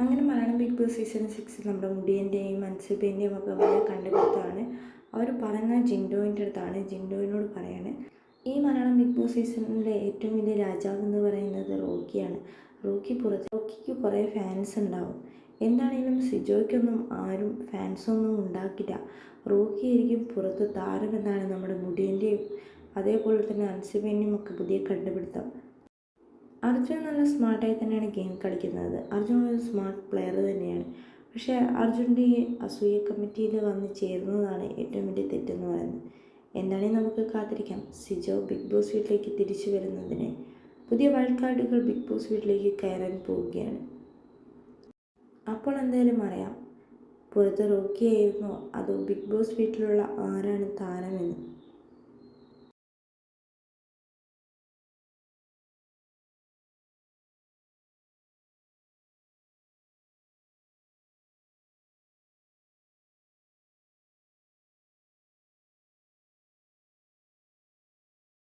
അങ്ങനെ Malayalam big boss season സിക്സിൽ നമ്മുടെ മുടിയന്റെയും മൻസൂബേന്റെയും ഒക്കെ വളരെ കണ്ടുപിടുത്തമാണ്. അവർ പറയുന്ന ജിൻഡോയിന്റെ അടുത്താണ്. ജിൻഡോയിനോട് പറയാണ് ഈ മലയാളം ബിഗ് ബോസ് സീസണിലെ ഏറ്റവും വലിയ രാജാവ് എന്ന് പറയുന്നത് റോക്കിയാണ്. റോക്കി പുറത്ത് റോക്കിക്ക് കുറേ ഫാൻസ് ഉണ്ടാവും. എന്താണെങ്കിലും സിജോയ്ക്കൊന്നും ആരും ഫാൻസൊന്നും ഉണ്ടാക്കില്ല. റോക്കി ആയിരിക്കും പുറത്ത് താരമെന്നാണ് നമ്മുടെ മുടിയന്റെയും അതേപോലെ തന്നെ അൻസുബേന്റെയും ഒക്കെ പുതിയ കണ്ടുപിടുത്തം. അർജുൻ നല്ല സ്മാർട്ടായി തന്നെയാണ് ഗെയിം കളിക്കുന്നത്. അർജുൻ ഒരു സ്മാർട്ട് പ്ലെയർ തന്നെയാണ്. പക്ഷേ അർജുന്റെ ഈ അസൂയ കമ്മിറ്റിയിൽ വന്ന് ചേർന്നതാണ് ഏറ്റവും വലിയ തെറ്റെന്ന് പറയുന്നത്. എന്താണെങ്കിലും നമുക്ക് കാത്തിരിക്കാം. സിജോ ബിഗ് ബോസ് വീട്ടിലേക്ക് തിരിച്ചു വരുന്നതിന് പുതിയ കാർഡുകൾ ബിഗ് ബോസ് വീട്ടിലേക്ക് കയറാൻ പോവുകയാണ്. അപ്പോൾ എന്തായാലും അറിയാം. പുറത്ത് റോക്കിയായിരുന്നോ അതോ ബിഗ് ബോസ് വീട്ടിലുള്ള ആരാണ് താരമെന്ന്?